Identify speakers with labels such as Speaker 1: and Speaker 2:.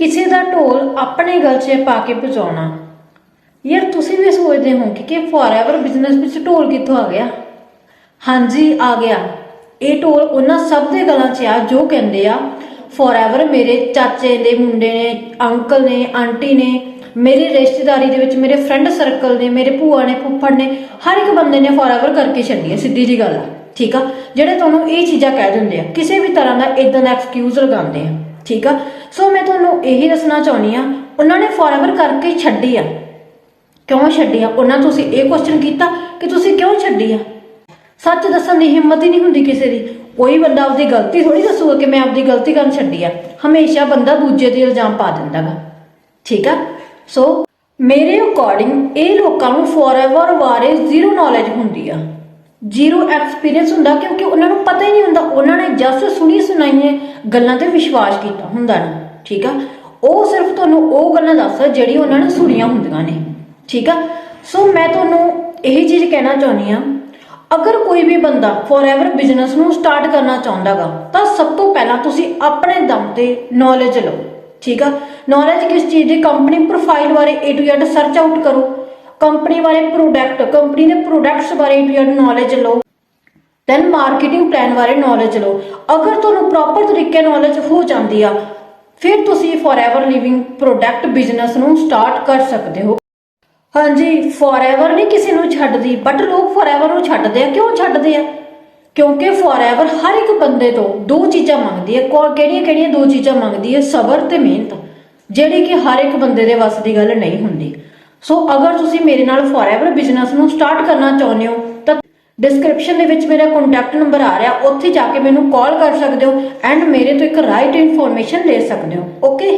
Speaker 1: ਕਿਸੇ ਦਾ ਢੋਲ ਆਪਣੇ ਗਲ 'ਚ ਪਾ ਕੇ ਵਜਾਉਣਾ ਯਾਰ ਤੁਸੀਂ ਵੀ ਸੋਚਦੇ ਹੋ ਕਿ ਕਿ ਫੋਰਐਵਰ ਬਿਜ਼ਨਸ ਵਿੱਚ ਢੋਲ ਕਿੱਥੋਂ ਆ ਗਿਆ? ਹਾਂਜੀ, ਆ ਗਿਆ। ਇਹ ਢੋਲ ਉਹਨਾਂ ਸਭ ਦੇ ਗਲਾਂ 'ਚ ਆ, ਜੋ ਕਹਿੰਦੇ ਆ ਫੋਰਐਵਰ ਮੇਰੇ ਚਾਚੇ ਦੇ ਮੁੰਡੇ ਨੇ, ਅੰਕਲ ਨੇ, ਆਂਟੀ ਨੇ, ਮੇਰੀ ਰਿਸ਼ਤੇਦਾਰੀ ਦੇ ਵਿੱਚ ਮੇਰੇ ਫਰੈਂਡ ਸਰਕਲ ਨੇ, ਮੇਰੇ ਭੂਆ ਨੇ, ਫੁੱਫੜ ਨੇ, ਹਰ ਇੱਕ ਬੰਦੇ ਨੇ ਫੋਰਐਵਰ ਕਰਕੇ ਛੱਡੀ ਹੈ, ਸਿੱਧੀ ਜੀ ਗੱਲ ਆ। ਠੀਕ ਆ? ਜਿਹੜੇ ਤੁਹਾਨੂੰ ਇਹ ਚੀਜ਼ਾਂ ਕਹਿ ਦਿੰਦੇ ਆ, ਕਿਸੇ ਵੀ ਤਰ੍ਹਾਂ ਦਾ ਇਦਾਂ ਦਾ ਐਕਸਕਿਊਜ਼ ਲਗਾਉਂਦੇ ਆ। ਠੀਕ ਆ? ਸੋ ਮੈਂ ਤੁਹਾਨੂੰ ਇਹੀ ਦੱਸਣਾ ਚਾਹੁੰਦੀ ਆ ਉਹਨਾਂ ਨੇ ਫੋਰਐਵਰ ਕਰਕੇ ਛੱਡੀ ਆ। ਕਿਉਂ ਛੱਡੀ ਆ? ਉਹਨਾਂ ਤੁਸੀਂ ਇਹ ਕੁਐਸਚਨ ਕੀਤਾ ਕਿ ਤੁਸੀਂ ਕਿਉਂ ਛੱਡੀ ਆ? ਸੱਚ ਦੱਸਣ ਦੀ ਹਿੰਮਤ ਹੀ ਨਹੀਂ ਹੁੰਦੀ ਕਿਸੇ ਦੀ। ਕੋਈ ਬੰਦਾ ਆਪਦੀ ਗਲਤੀ ਥੋੜੀ ਦੱਸੂਗਾ ਕਿ ਮੈਂ ਆਪਦੀ ਗਲਤੀ ਕਰਨ ਛੱਡੀ ਆ। ਹਮੇਸ਼ਾ ਬੰਦਾ ਦੂਜੇ ਤੇ ਇਲਜ਼ਾਮ ਪਾ ਦਿੰਦਾ ਗਾ। ਠੀਕ ਆ? ਸੋ ਮੇਰੇ ਅਕੋਰਡਿੰਗ ਇਹ ਲੋਕਾਂ ਨੂੰ ਫੋਰਐਵਰ ਬਾਰੇ ਜ਼ੀਰੋ ਨੌਲੇਜ ਹੁੰਦੀ ਆ। ਜ਼ੀਰੋ ਐਕਸਪੀਰੀਅੰਸ ਹੁੰਦਾ ਕਿਉਂਕਿ ਉਹਨਾਂ ਨੂੰ ਪਤਾ ਹੀ ਨਹੀਂ ਹੁੰਦਾ, ਉਹਨਾਂ ਨੇ ਜਸ ਸੁਣੀ ਸੁਣਾਈਏ ਗੱਲਾਂ ਤੇ ਵਿਸ਼ਵਾਸ ਕੀਤਾ ਹੁੰਦਾ ਨਾ, ਠੀਕ ਆ? ਉਹ ਸਿਰਫ ਤੁਹਾਨੂੰ ਉਹ ਗੱਲਾਂ ਦੱਸਦਾ ਜਿਹੜੀ ਉਹਨਾਂ ਨੇ ਸੁਣੀਆਂ ਹੁੰਦੀਆਂ ਨੇ, ਠੀਕ ਆ? ਸੋ ਮੈਂ ਤੁਹਾਨੂੰ ਇਹੀ ਚੀਜ਼ ਕਹਿਣਾ ਚਾਹੁੰਦੀ ਆ ਅਗਰ ਕੋਈ ਵੀ ਬੰਦਾ ਫੋਰਐਵਰ ਬਿਜ਼ਨਸ ਨੂੰ ਸਟਾਰਟ ਕਰਨਾ ਚਾਹੁੰਦਾਗਾ ਤਾਂ ਸਭ ਤੋਂ ਪਹਿਲਾਂ ਤੁਸੀਂ ਆਪਣੇ ਦਮ ਤੇ ਨੌਲੇਜ ਲਓ, ਠੀਕ ਆ? ਨੌਲੇਜ ਕਿਸ ਚੀਜ਼ ਦੀ? ਕੰਪਨੀ ਪ੍ਰੋਫਾਈਲ ਬਾਰੇ A to Z search out ਕਰੋ। ਕੰਪਨੀ ਬਾਰੇ ਪ੍ਰੋਡਕਟ ਕੰਪਨੀ ਦੇ ਪ੍ਰੋਡਕਟਸ ਬਾਰੇ A ਨੌਲੇਜ ਲਓ। ਦੈਨ ਮਾਰਕੀਟਿੰਗ ਪਲਾਨ ਬਾਰੇ ਨੌਲੇਜ ਲਓ। ਅਗਰ ਤੁਹਾਨੂੰ ਪ੍ਰੋਪਰ ਤਰੀਕੇ ਨੌਲੇਜ ਹੋ ਜਾਂਦੀ ਆ, ਫਿਰ ਤੁਸੀਂ ਫੋਰਐਵਰ ਲਿਵਿੰਗ ਪ੍ਰੋਡਕਟ ਬਿਜ਼ਨਸ ਨੂੰ ਸਟਾਰਟ ਕਰ ਸਕਦੇ ਹੋ। ਹਾਂਜੀ ਫੋਰਐਵਰ ਨਹੀਂ ਕਿਸੇ ਨੂੰ ਛੱਡਦੀ ਬਟ ਲੋਕ ਫੋਰਐਵਰ ਨੂੰ ਛੱਡਦੇ ਆ। ਕਿਉਂ ਛੱਡਦੇ ਆ? ਕਿਉਂਕਿ ਫੋਰਐਵਰ ਹਰ ਇੱਕ ਬੰਦੇ ਤੋਂ ਦੋ ਚੀਜ਼ਾਂ ਮੰਗਦੀ ਹੈ ਕੋ, ਕਿਹੜੀਆਂ ਕਿਹੜੀਆਂ ਦੋ ਚੀਜ਼ਾਂ ਮੰਗਦੀ ਹੈ ਸਬਰ ਤੇ ਮਿਹਨਤ। ਜਿਹੜੀ ਕਿ ਹਰ ਇੱਕ ਬੰਦੇ ਦੇ ਵੱਸ ਦੀ ਗੱਲ ਨਹੀਂ ਹੁੰਦੀ। ਸੋ ਅਗਰ ਤੁਸੀਂ ਮੇਰੇ ਨਾਲ ਫੋਰਐਵਰ ਬਿਜ਼ਨਸ ਨੂੰ ਸਟਾਰਟ ਕਰਨਾ ਚਾਹੁੰਦੇ ਹੋ, ਤਾਂ ਡਿਸਕ੍ਰਿਪਸ਼ਨ ਦੇ ਵਿੱਚ ਮੇਰਾ ਕੰਟੈਕਟ ਨੰਬਰ ਆ ਰਿਹਾ। ਉੱਥੇ ਜਾ ਕੇ ਮੈਨੂੰ ਕਾਲ ਕਰ ਸਕਦੇ ਹੋ ਐਂਡ ਮੇਰੇ ਤੋਂ ਇੱਕ ਰਾਈਟ ਇਨਫੋਰਮੇਸ਼ਨ ਲੈ ਸਕਦੇ ਹੋ। ਓਕੇ